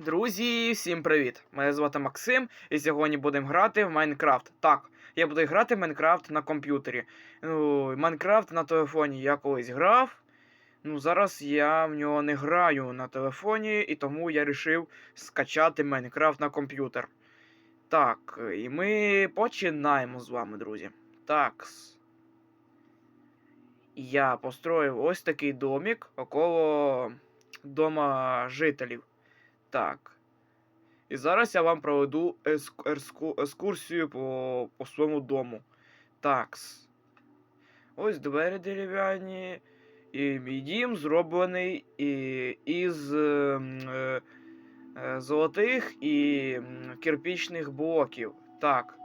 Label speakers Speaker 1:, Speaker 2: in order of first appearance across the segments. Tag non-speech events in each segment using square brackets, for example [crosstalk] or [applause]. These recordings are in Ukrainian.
Speaker 1: Друзі, всім привіт! Мене звати Максим, і сьогодні будемо грати в Майнкрафт. Так, я буду грати в Майнкрафт на комп'ютері. Ну, Майнкрафт на телефоні я колись грав. Ну, зараз я в нього не граю на телефоні, і тому я вирішив скачати Майнкрафт на комп'ютер. Так, і ми починаємо з вами, друзі. Так. Я построїв ось такий домик около дома жителів. Так. І зараз я вам проведу екскурсію по, по своєму дому. Такс. Ось двері дерев'яні. І мій дім зроблений і, із ем, е, е, золотих і кирпічних блоків. Так.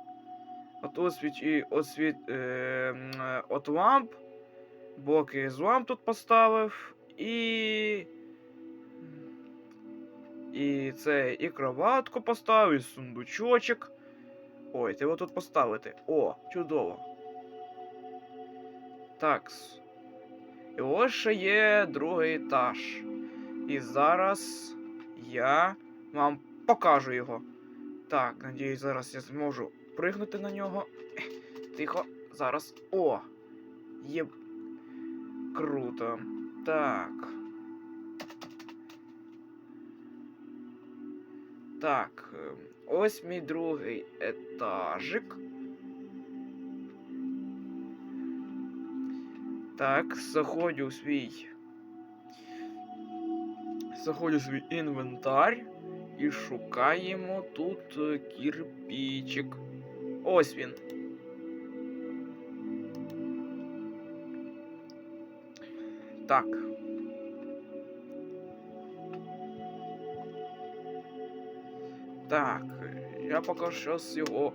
Speaker 1: От освіт, і, освіт, е, е, от ламп. Блоки з ламп тут поставив. І. І це і кроватку поставив, і сундучочок. Ой, ти його тут поставити. О, чудово. Такс. І ось ще є другий етаж. І зараз я вам покажу його. Так, надіюсь, зараз я зможу пригнути на нього. Тихо, зараз. О! Є. Круто. Так. Так, е, ось мій другий етажик. Так, заходжу у свій. Заходжу у свій інвентар і шукаємо тут е, кірпічик. Ось він. Так. Так, я поки що з його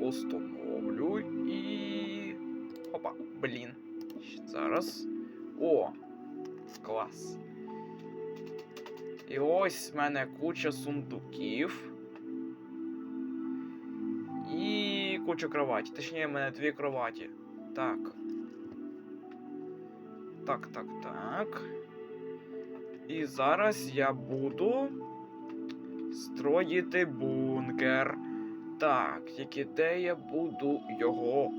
Speaker 1: установлю і. Опа, блін. Зараз. О! Клас. І ось в мене куча сундуків. І куча кроваті. Точніше, в мене дві кроваті. Так. Так, так, так. І зараз я буду строїти бункер. Так, тільки де я буду його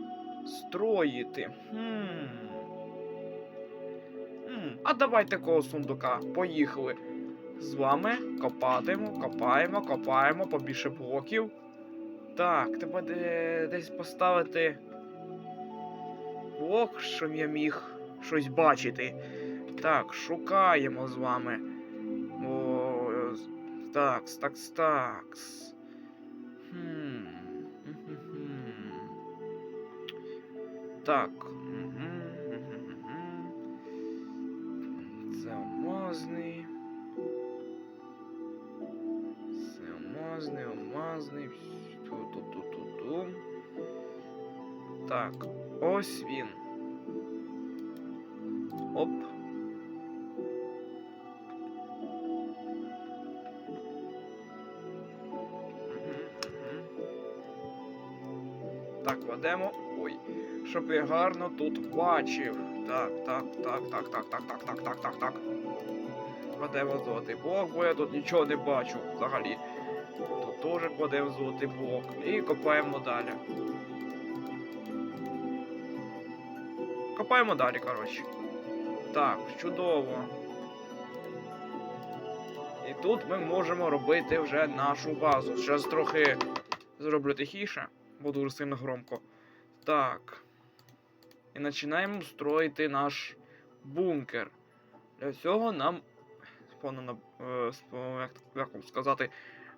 Speaker 1: строїти? Хм. А давайте такого сундука. Поїхали. З вами копатимо, копаємо, копаємо побільше блоків. Так, треба де- десь поставити блок, щоб я міг щось бачити. Так, шукаємо з вами. такс, такс, такс. Хм. хм, хм, хм. Так. Замазний. Замазний, умазный. Ту-ту-ту-ту-ту. Так, Освин. Так, кладемо. Ой. Щоб я гарно тут бачив. Так, так, так, так, так, так, так, так, так, так, так. Кладемо золотий блок, бо я тут нічого не бачу взагалі. Тут теж кладемо золотий блок. І копаємо далі. Копаємо далі, коротше. Так, чудово. І тут ми можемо робити вже нашу базу. Зараз трохи зроблю тихіше, бо дуже сильно громко. Так. І починаємо строїти наш бункер. Для цього нам понадоб... е, як, сказати,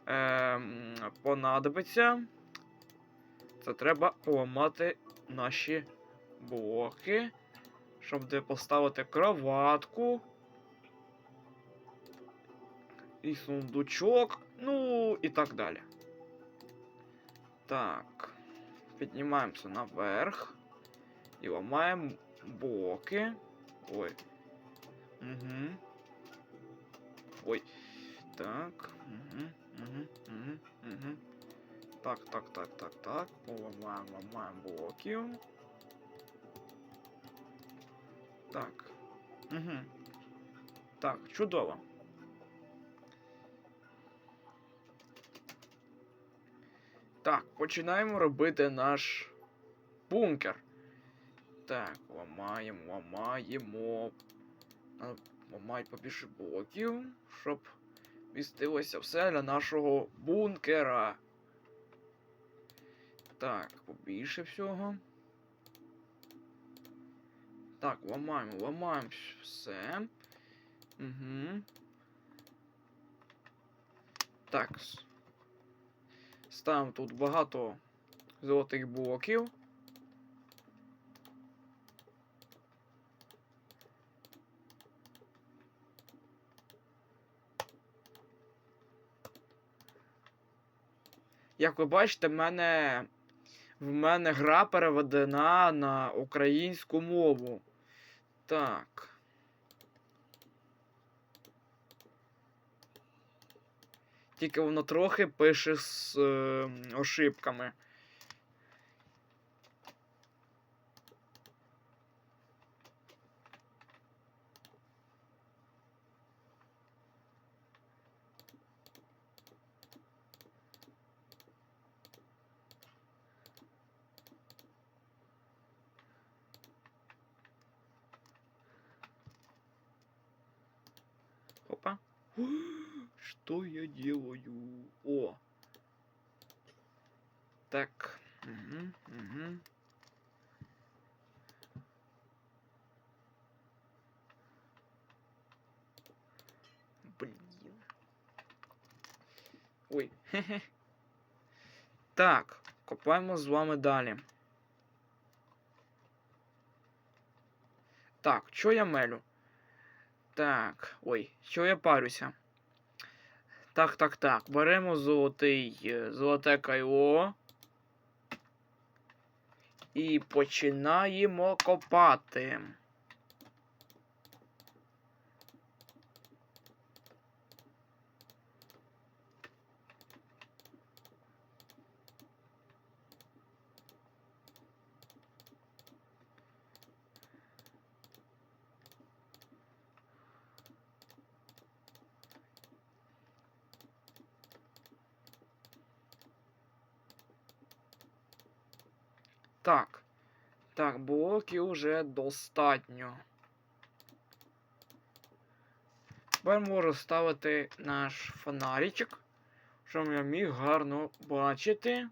Speaker 1: е, понадобиться. Це треба поламати наші блоки, щоб де поставити кроватку. І сундучок, ну і так далі. Так. Піднімаємося наверх. І ламаємо блоки. Ой. Угу. Ой. Так. Угу. Угу. Угу. Угу. Так, так, так, так, так. Поламаємо, ламаємо блоків. Так. Угу. Так, чудово. Так, починаємо робити наш бункер. Так, ламаємо, ламаємо. Ламають побільше блоків, щоб містилося все для нашого бункера. Так, побільше всього. Так, ламаємо, ламаємо все. Угу. Так. Ставимо тут багато золотих блоків. Як ви бачите, в мене, в мене гра переведена на українську мову. Так. Тільки воно трохи пише з е, ошибками. Опа. [gasps] Что я делаю? О. Так. Угу, угу. Блин. Ой. Хе-хе. [laughs] Так, копаємо з вами далі. Так, що я мелю? Так, ой, що я парюся? Так, так, так. Беремо золотий, е, золоте кайло. І починаємо копати. Так. Так, блоків уже достатньо. Тепер можу ставити наш фонаричок, щоб я міг гарно бачити.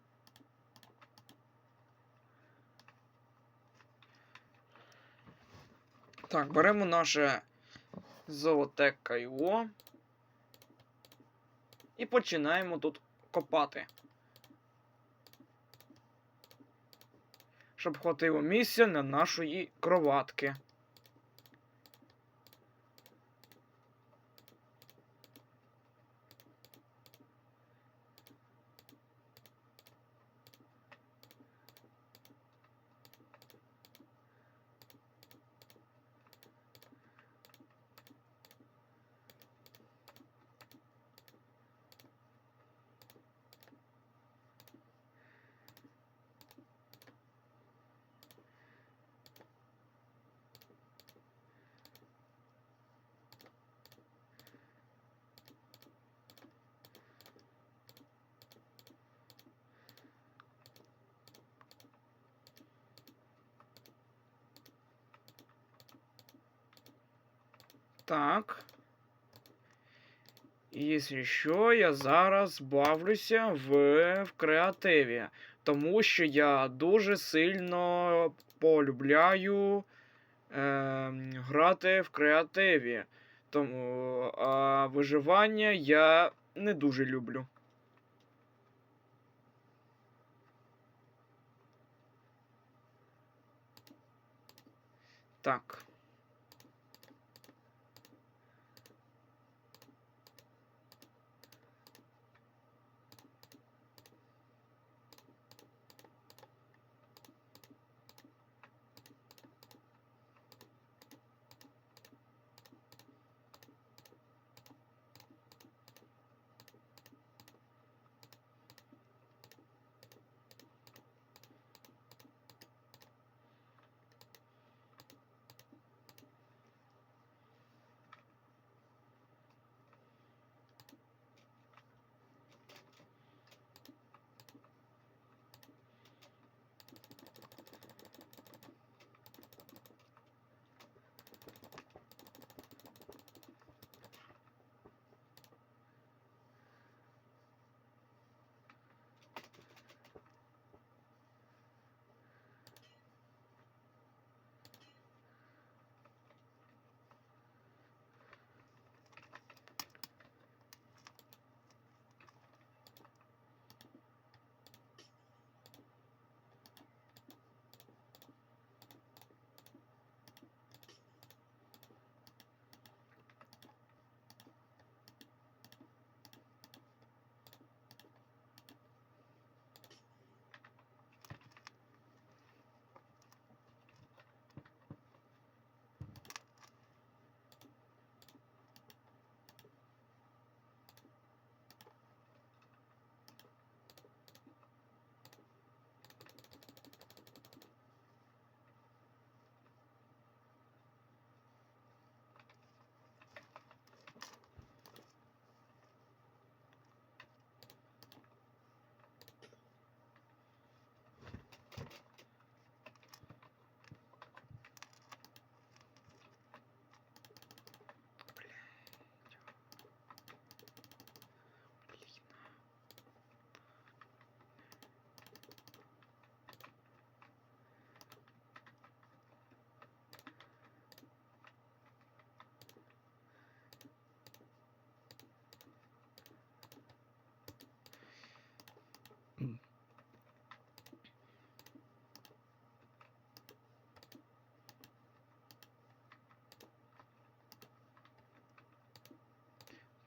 Speaker 1: Так, беремо наше золоте кайло і починаємо тут копати. Щоб хватило місця на нашої кроватки. Так. Якщо що, я зараз бавлюся в, в креативі, тому що я дуже сильно полюбляю е, грати в креативі. Тому а виживання я не дуже люблю. Так.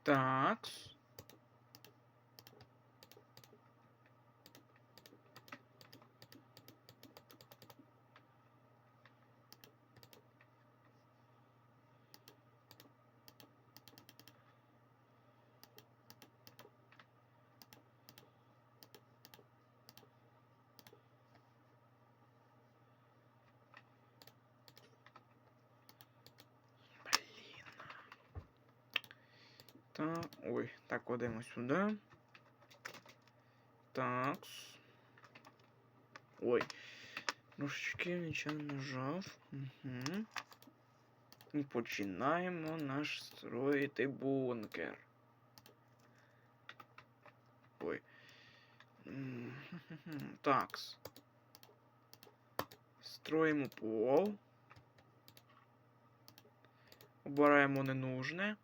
Speaker 1: Так. Так, ой, так, кладемо сюди. Так. Ой. Трошечки нічого нажав. Угу. І починаємо наш строїти бункер. Ой. Такс. Строїмо пол. Обираємо ненужне.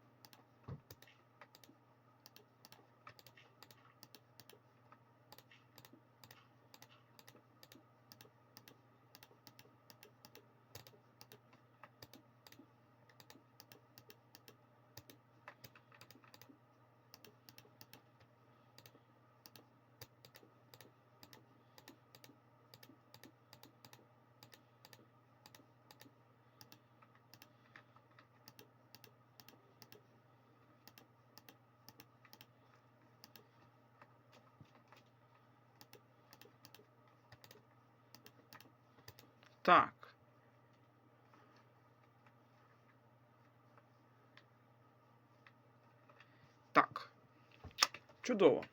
Speaker 1: Так. Так. Чудово.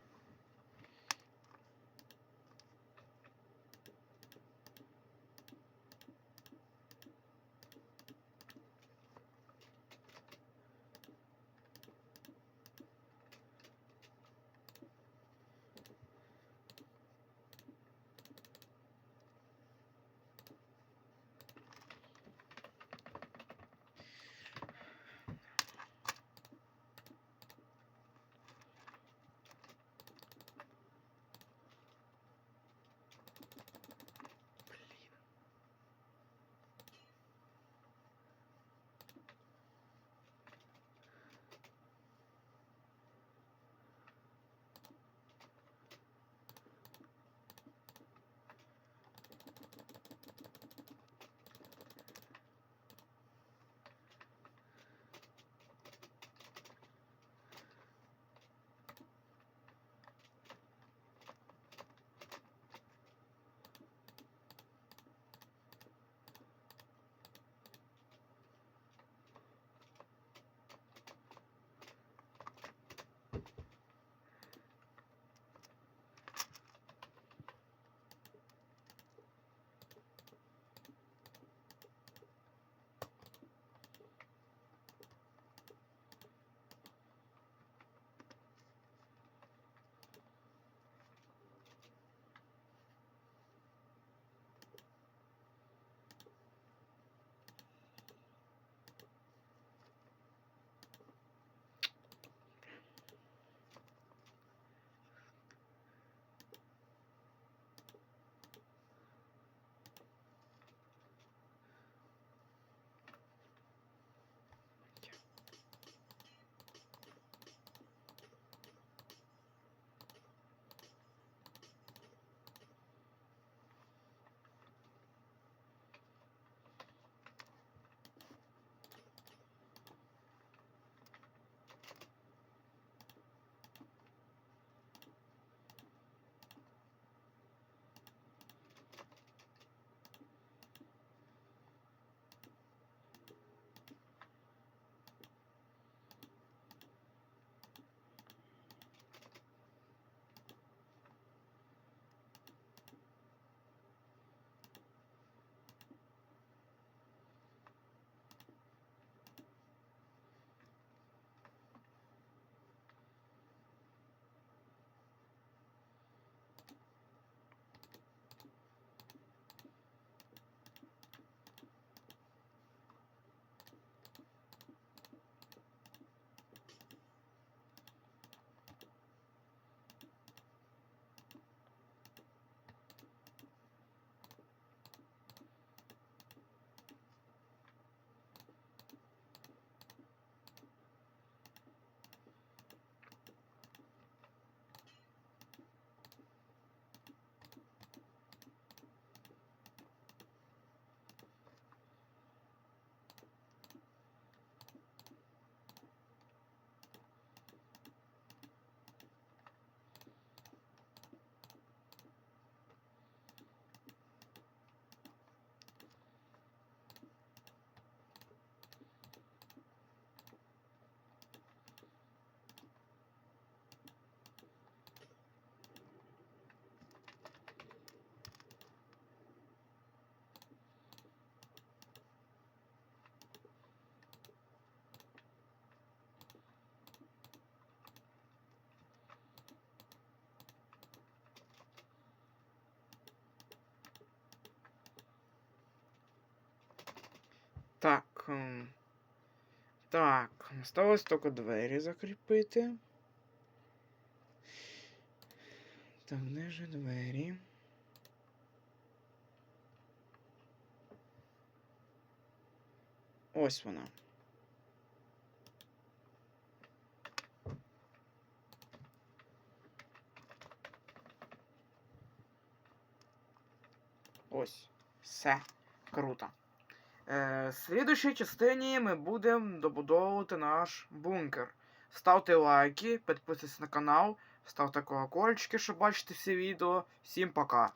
Speaker 1: Так, осталось тільки двері закріпити. Так, де же двері? Ось вона. Ось. Все. Круто. Е, в слідущій частині ми будемо добудовувати наш бункер. Ставте лайки, підписуйтесь на канал, ставте колокольчики, щоб бачити всі відео. Всім пока!